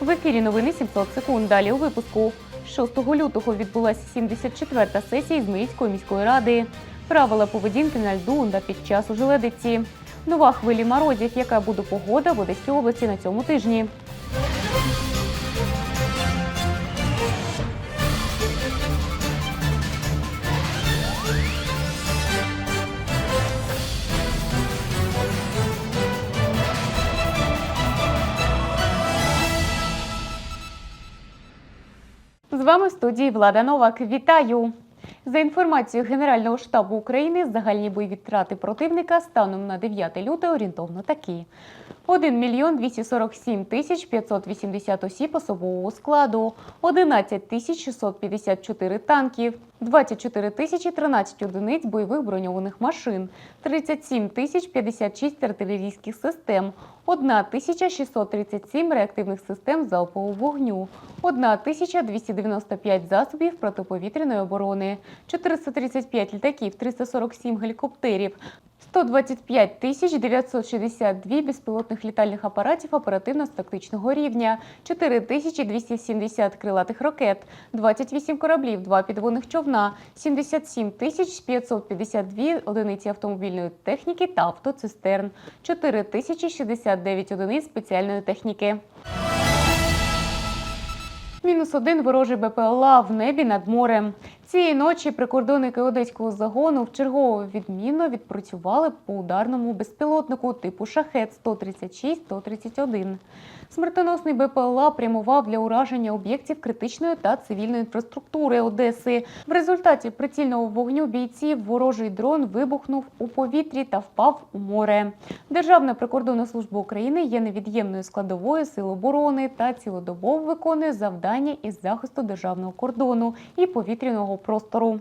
В ефірі новини 700 секунд. Далі у випуску. 6 лютого відбулася 74-та сесія Ізмаїльської міської ради. Правила поведінки на льду та під час ожеледиці. Нова хвилі морозів, яка буде погода в Одеській області на цьому тижні. Вами в студії Влада Новак. Вітаю! За інформацією Генерального штабу України, загальні бойові втрати противника станом на 9 лютого орієнтовно такі: 1 мільйон 247 тисяч 580 осіб особового складу, 11 тисяч 654 танків, 24 тисячі 13 одиниць бойових броньованих машин, 37 тисяч 56 артилерійських систем, 1 тисяча 637 реактивних систем залпового вогню, 1 тисяча 295 засобів протиповітряної оборони, 435 літаків, 347 гелікоптерів, 125 тисяч 962 безпілотних літальних апаратів оперативно-тактичного рівня, 4 тисячі 270 крилатих ракет, 28 кораблів, 2 підводних човна, 77 тисяч 552 одиниці автомобільної техніки та автоцистерн, 4 тисячі 69 одиниць спеціальної техніки. Мінус один ворожий БПЛА в небі над морем. Цієї ночі прикордонники одеського загону вчергово відмінно відпрацювали по ударному безпілотнику типу шахет 136-131. Смертоносний БПЛА прямував для ураження об'єктів критичної та цивільної інфраструктури Одеси. В результаті прицільного вогню бійців ворожий дрон вибухнув у повітрі та впав у море. Державна прикордонна служба України є невід'ємною складовою сил оборони та цілодобово виконує завдання із захисту державного кордону і повітряного простору.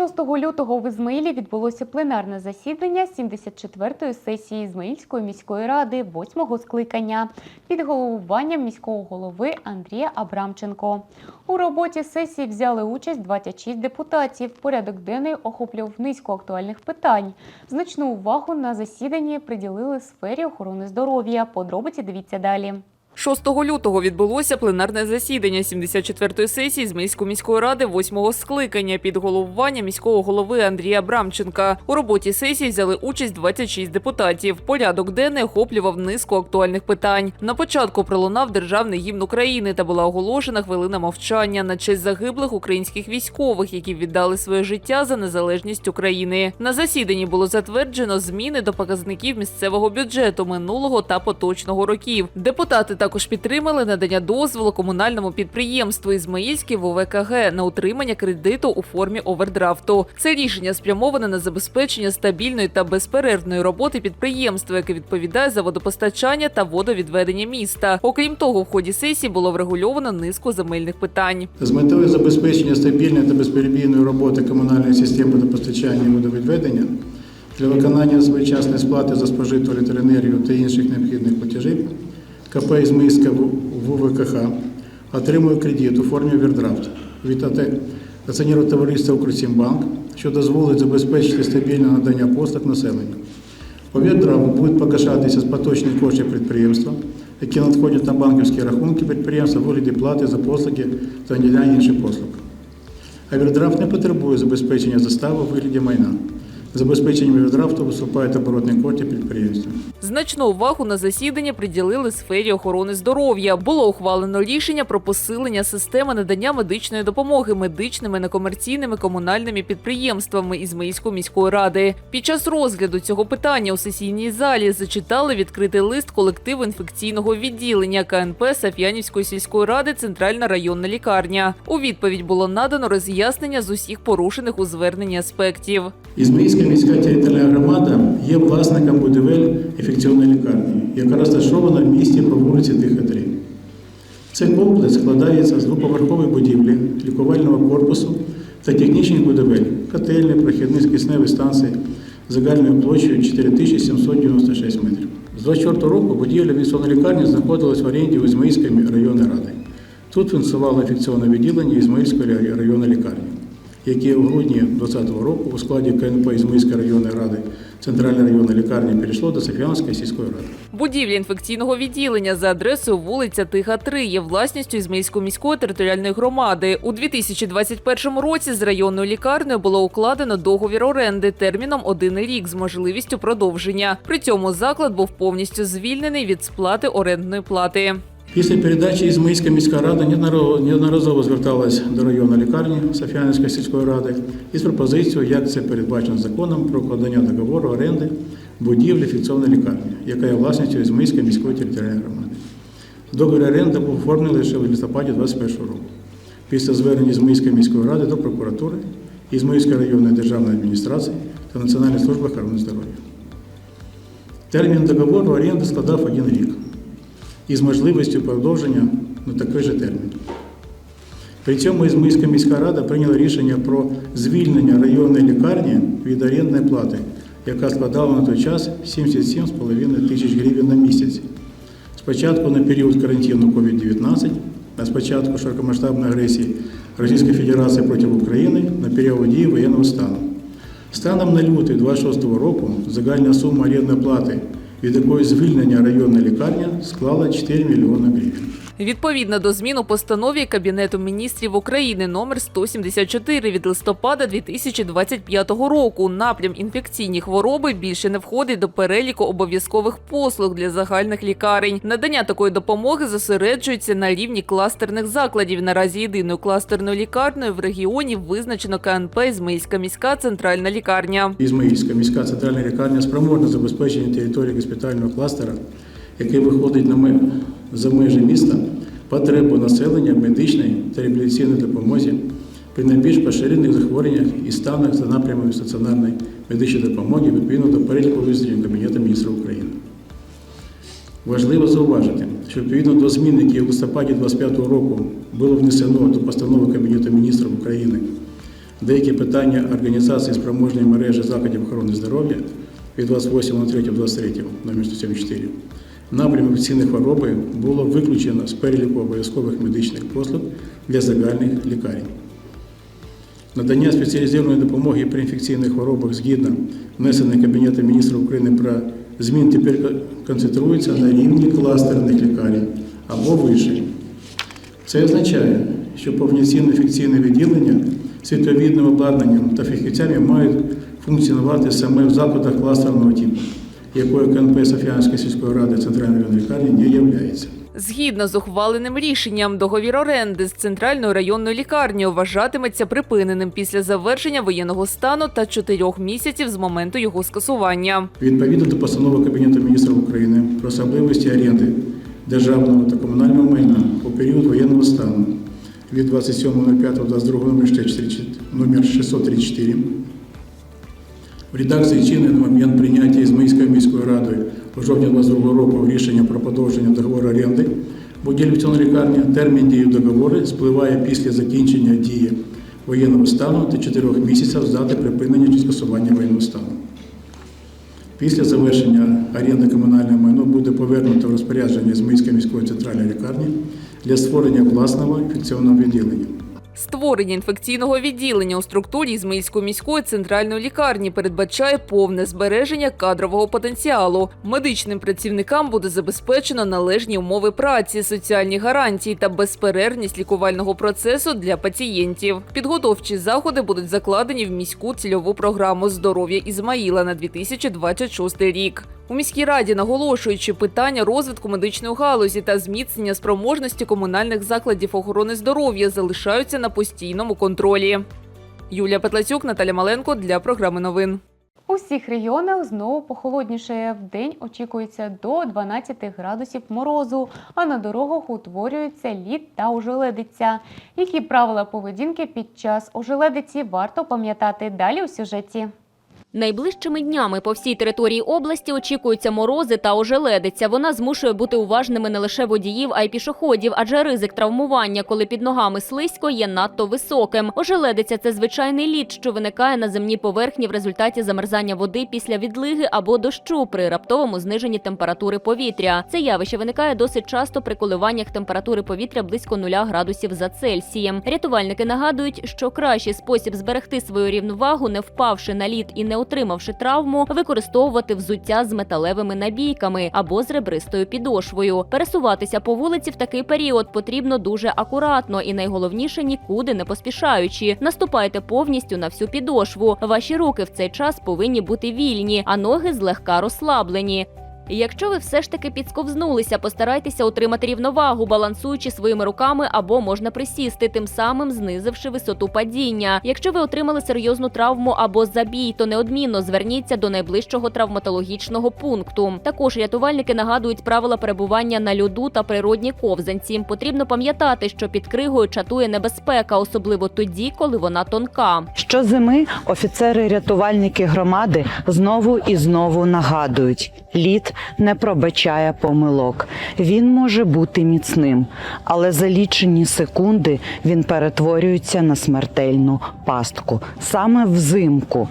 6 лютого в Ізмаїлі відбулося пленарне засідання 74-ї сесії Ізмаїльської міської ради 8-го скликання під головуванням міського голови Андрія Абрамченко. У роботі сесії взяли участь 26 депутатів. Порядок денний охоплював низку актуальних питань. Значну увагу на засіданні приділили сфері охорони здоров'я. Подробиці дивіться далі. 6 лютого відбулося пленарне засідання 74-ї сесії Зміївської міської міської ради 8-го скликання під головуванням міського голови Андрія Брамченка. У роботі сесії взяли участь 26 депутатів. Порядок денний охоплював низку актуальних питань. На початку пролунав державний гімн України та була оголошена хвилина мовчання на честь загиблих українських військових, які віддали своє життя за незалежність України. На засіданні було затверджено зміни до показників місцевого бюджету минулого та поточного років. Депутати також підтримали надання дозволу комунальному підприємству Ізмаїльський ВВКГ на утримання кредиту у формі овердрафту. Це рішення спрямоване на забезпечення стабільної та безперервної роботи підприємства, яке відповідає за водопостачання та водовідведення міста. Окрім того, в ході сесії було врегульовано низку земельних питань. З метою забезпечення стабільної та безперебійної роботи комунальної системи водопостачання і водовідведення для виконання своєчасної сплати за спожиту електроенергію та інших необхідних платежів КП «Ізмаїльська ВВКХ отримує кредит у формі овердрафт від акціонерного товариства «Укрсімбанк», що дозволить забезпечити стабільне надання послуг населенню. Овердрафт буде погашатися з поточних коштів підприємства, які надходять на банківські рахунки підприємства в вигляді плати за послуги та надання інших послуг. Овердрафт не потребує забезпечення застави у вигляді майна. Забезпеченням овердрафту виступають оборотні кошти підприємства. Значну увагу на засіданні приділили сфері охорони здоров'я. Було ухвалено рішення про посилення системи надання медичної допомоги медичними некомерційними комунальними підприємствами Ізмаїльської міської ради. Під час розгляду цього питання у сесійній залі зачитали відкритий лист колективу інфекційного відділення КНП Саф'янівської сільської ради Центральна районна лікарня. У відповідь було надано роз'яснення з усіх порушених у зверненні аспектів. Ізмаїльська міська територіальна громада є власником будівель інфекційної лікарні, яка розташована в місті по вулиці Тиха 3. Цей комплекс складається з двоповерхової будівлі, лікувального корпусу та технічних будівель, котельні, прохідні кисневі станції загальною площею 4796 метрів. З 24 року будівля інфекційної лікарні знаходилась в оренді у Ізмаїльської районної ради. Тут функціонувало інфекційне відділення Ізмаїльської районної лікарні, яке у грудні 2020 року у складі КНП Ізмаїльської районної ради центральной районной лікарні перешло до Софіанської сільської ради. Будівля інфекційного відділення за адресою вулиця Тиха 3 є власністю Ізмаїльської міської територіальної громади. У 2021 році з районною лікарнею було укладено договір оренди терміном один рік з можливістю продовження. При цьому заклад був повністю звільнений від сплати орендної плати. Після передачі Ізмаїльська міська рада неодноразово- зверталась до районної лікарні Софіанської сільської ради із пропозицією, як це передбачено законом про укладення договору оренди будівлі фікційної лікарні, яка є власністю Ізмаїльської міської територіальної громади. Договір оренди був оформлений лише в листопаді 2021 року. Після звернення Ізмаїльської міської ради до прокуратури, Ізмаїльської районної державної адміністрації та Національної служби охорони здоров'я. Термін договору оренди складав один рік із можливістю продовження на такий же термін. При цьому Ізмаїльська міська рада прийняла рішення про звільнення районної лікарні від орендної плати, яка складала на той час 77,5 тисяч гривень на місяць. Спочатку на період карантину COVID-19, а спочатку широкомасштабної агресії Російської Федерації проти України на період дії воєнного стану. Станом на лютий 26 року загальна сума орендної плати, від якої звільнення районна лікарня склала 4 мільйони гривень. Відповідно до змін у постанові Кабінету міністрів України номер 174 від листопада 2025 року напрям інфекційні хвороби більше не входить до переліку обов'язкових послуг для загальних лікарень. Надання такої допомоги зосереджується на рівні кластерних закладів. Наразі єдиною кластерною лікарнею в регіоні визначено КНП Ізмаїльська міська центральна лікарня. Ізмаїльська міська центральна лікарня спроможна забезпечення території госпітального кластера, який виходить на за межі міста, потребу населення в медичній та реабілітаційній допомозі при найбільш поширених захворюваннях і станах за напрямами стаціонарної медичної допомоги відповідно до переліку визначення Кабінету міністрів України. Важливо зауважити, що відповідно до змін, які в листопаді 2025 року було внесено до постанови Кабінету міністрів України деякі питання організації спроможної мережі закладів охорони здоров'я від 28.03.23 номер 174 напрям інфекційної хвороби було виключено з переліку обов'язкових медичних послуг для загальних лікарень. Надання спеціалізованої допомоги при інфекційних хворобах згідно внесених Кабінетом міністрів України про змін тепер концентрується на рівні кластерних лікарень або вище. Це означає, що повноцінне інфекційне відділення з відповідним обладнанням та фахівцями мають функціонувати саме в закладах кластерного типу, якою КНП Софіанської сільської ради Центральної лікарні не являється. Згідно з ухваленим рішенням, договір оренди з центральною районною лікарнею вважатиметься припиненим після завершення воєнного стану та чотирьох місяців з моменту його скасування. Відповідно до постанови Кабінету міністрів України про особливості оренди державного та комунального майна у період воєнного стану від 27.05.22 номер 634 номер 634 в редакції чинної на момент прийняття Ізмаїльською міською радою у жовтні 22 року рішення про подовження договору оренди цьому лікарні, термін дії договору спливає після закінчення дії воєнного стану та 4 місяців з дати припинення чи скасування воєнного стану. Після завершення оренди комунального майно буде повернуто в розпорядження Ізмаїльської міської центральної лікарні для створення власного інфекційного відділення. Створення інфекційного відділення у структурі Ізмаїльської міської центральної лікарні передбачає повне збереження кадрового потенціалу. Медичним працівникам буде забезпечено належні умови праці, соціальні гарантії та безперервність лікувального процесу для пацієнтів. Підготовчі заходи будуть закладені в міську цільову програму здоров'я Ізмаїла на 2026 рік. У міській раді наголошуючи питання розвитку медичної галузі та зміцнення спроможності комунальних закладів охорони здоров'я залишаються на постійному контролі. Юлія Петлацюк, Наталя Маленко для програми новин. У всіх регіонах знову похолодніше. В день очікується до 12 градусів морозу, а на дорогах утворюється лід та ожеледиця. Які правила поведінки під час ожеледиці варто пам'ятати далі у сюжеті. Найближчими днями по всій території області очікуються морози та ожеледиця. Вона змушує бути уважними не лише водіїв, а й пішоходів, адже ризик травмування, коли під ногами слизько, є надто високим. Ожеледиця це звичайний лід, що виникає на земній поверхні в результаті замерзання води після відлиги або дощу при раптовому зниженні температури повітря. Це явище виникає досить часто при коливаннях температури повітря близько 0 градусів за Цельсієм. Рятувальники нагадують, що кращий спосіб зберегти свою рівновагу, не впавши на лід і не отримавши травму, використовувати взуття з металевими набійками або з ребристою підошвою. Пересуватися по вулиці в такий період потрібно дуже акуратно і найголовніше нікуди не поспішаючи. Наступайте повністю на всю підошву. Ваші руки в цей час повинні бути вільні, а ноги злегка розслаблені. Якщо ви все ж таки підсковзнулися, постарайтеся утримати рівновагу, балансуючи своїми руками або можна присісти, тим самим знизивши висоту падіння. Якщо ви отримали серйозну травму або забій, то неодмінно зверніться до найближчого травматологічного пункту. Також рятувальники нагадують правила перебування на льоду та природній ковзанці. Потрібно пам'ятати, що під кригою чатує небезпека, особливо тоді, коли вона тонка. Щозими офіцери-рятувальники громади знову і знову нагадують: лід не пробачає помилок. Він може бути міцним, але за лічені секунди він перетворюється на смертельну пастку. Саме взимку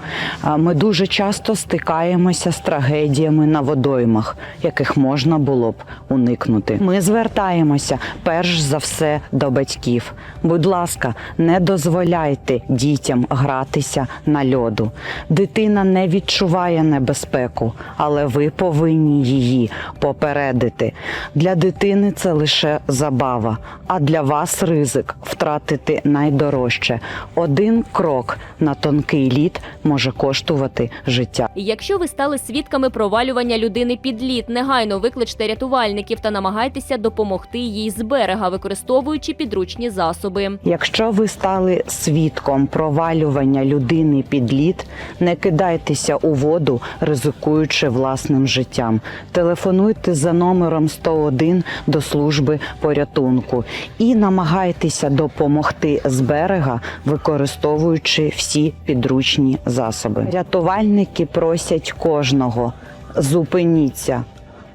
ми дуже часто стикаємося з трагедіями на водоймах, яких можна було б уникнути. Ми звертаємося перш за все до батьків. Будь ласка, не дозволяйте дітям гратися на льоду. Дитина не відчуває небезпеку, але ви повинні її попередити. Для дитини це лише забава, а для вас ризик втратити найдорожче. Один крок на тонкий лід може коштувати життя. Якщо ви стали свідками провалювання людини під лід, негайно викличте рятувальників та намагайтеся допомогти їй з берега, використовуючи підручні засоби. Якщо ви стали свідком провалювання людини під лід, не кидайтеся у воду, ризикуючи власним життям. Телефонуйте за номером 101 до служби порятунку і намагайтеся допомогти з берега, використовуючи всі підручні засоби. Рятувальники просять кожного: зупиніться.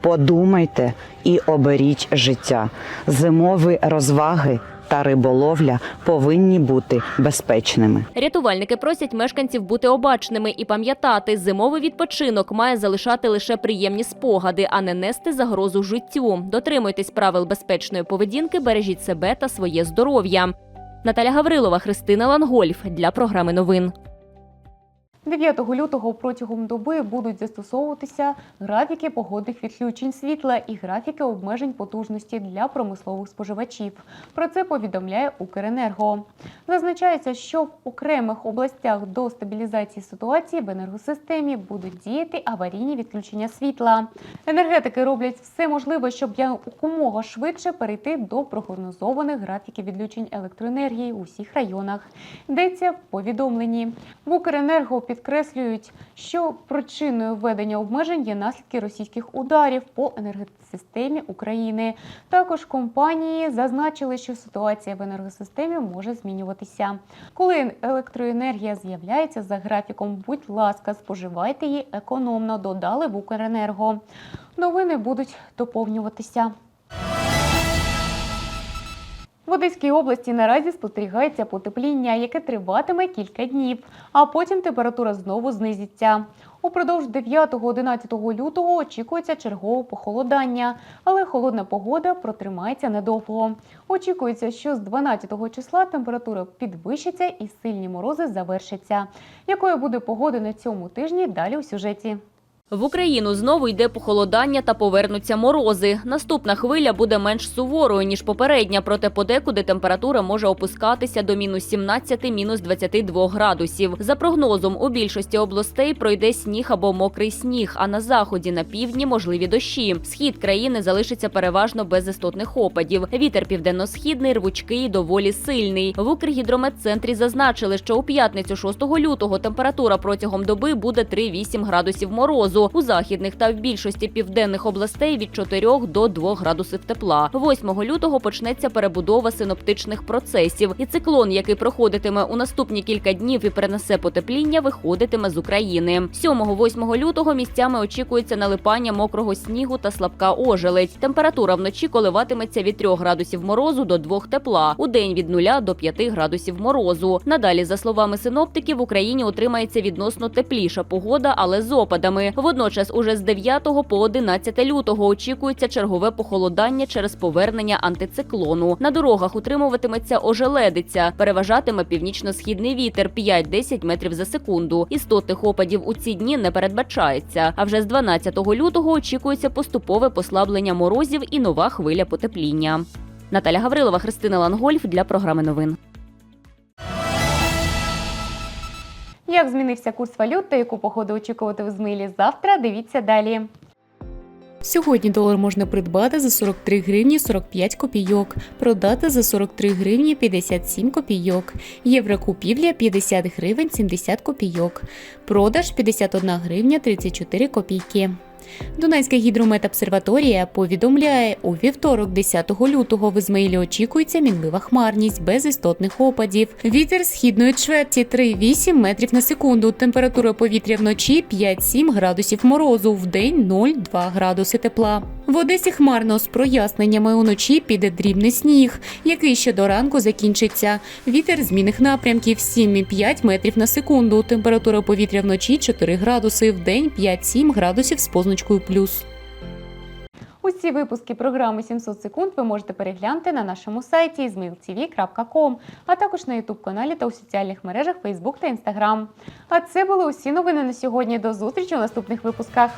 Подумайте і оберіть життя. Зимові розваги та риболовля повинні бути безпечними. Рятувальники просять мешканців бути обачними і пам'ятати, зимовий відпочинок має залишати лише приємні спогади, а не нести загрозу життю. Дотримуйтесь правил безпечної поведінки, бережіть себе та своє здоров'я. Наталя Гаврилова, Христина Лангольф для програми новин. 9 лютого протягом доби будуть застосовуватися графіки погодних відключень світла і графіки обмежень потужності для промислових споживачів. Про це повідомляє Укренерго. Зазначається, що в окремих областях до стабілізації ситуації в енергосистемі будуть діяти аварійні відключення світла. Енергетики роблять все можливе, щоб якомога швидше перейти до прогнозованих графіків відключень електроенергії у всіх районах. Йдеться в повідомленні. В Укренерго підкреслюють, що причиною введення обмежень є наслідки російських ударів по енергосистемі України. Також компанії зазначили, що ситуація в енергосистемі може змінюватися. Коли електроенергія з'являється за графіком, будь ласка, споживайте її економно. Додали в Укренерго. Новини будуть доповнюватися. Одеській області наразі спостерігається потепління, яке триватиме кілька днів, а потім температура знову знизиться. Упродовж 9-11 лютого очікується чергове похолодання, але холодна погода протримається недовго. Очікується, що з 12 числа температура підвищиться і сильні морози завершаться. Якою буде погода на цьому тижні? Далі у сюжеті. В Україну знову йде похолодання та повернуться морози. Наступна хвиля буде менш суворою ніж попередня, проте подекуди температура може опускатися до мінус 17, мінус 22 градусів. За прогнозом, у більшості областей пройде сніг або мокрий сніг. А на заході на півдні можливі дощі. Схід країни залишиться переважно без істотних опадів. Вітер південно-східний, рвучкий, доволі сильний. В Укргідрометцентрі зазначили, що у п'ятницю 6 лютого температура протягом доби буде 3-8 градусів морозу. У західних та в більшості південних областей від 4 до 2 градусів тепла. 8 лютого почнеться перебудова синоптичних процесів, і циклон, який проходитиме у наступні кілька днів і принесе потепління, виходитиме з України. 7-8 лютого місцями очікується налипання мокрого снігу та слабка ожеледь. Температура вночі коливатиметься від 3 градусів морозу до 2 тепла, у день від 0 до 5 градусів морозу. Надалі, за словами синоптиків, в Україні утримається відносно тепліша погода, але з опадами. Водночас, уже з 9 по 11 лютого очікується чергове похолодання через повернення антициклону. На дорогах утримуватиметься ожеледиця, переважатиме північно-східний вітер 5-10 метрів за секунду. Істотних опадів у ці дні не передбачається. А вже з 12 лютого очікується поступове послаблення морозів і нова хвиля потепління. Наталя Гаврилова, Христина Лангольф для програми новин. Як змінився курс валют та яку погоду очікувати в Змилі завтра, дивіться далі. Сьогодні долар можна придбати за 43 гривні 45 копійок, продати за 43 гривні 57 копійок, єврокупівля 50 гривень 70 копійок, продаж 51 гривня 34 копійки. Дунайська гідрометобсерваторія повідомляє, у вівторок, 10 лютого, в Ізмаїлі очікується мінлива хмарність без істотних опадів. Вітер східної чверті 3,8 метрів на секунду. Температура повітря вночі 5-7 градусів морозу, в день 0,2 градуси тепла. В Одесі хмарно з проясненнями уночі піде дрібний сніг, який ще до ранку закінчиться. Вітер змінних напрямків 7,5 метрів на секунду. Температура повітря вночі 4 градуси, в день 5-7 градусів з позначкою плюс. Усі випуски програми 700 секунд ви можете переглянути на нашому сайті izmailtv.com, а також на youtube каналі та у соціальних мережах Facebook та Instagram. А це були усі новини на сьогодні. До зустрічі у наступних випусках.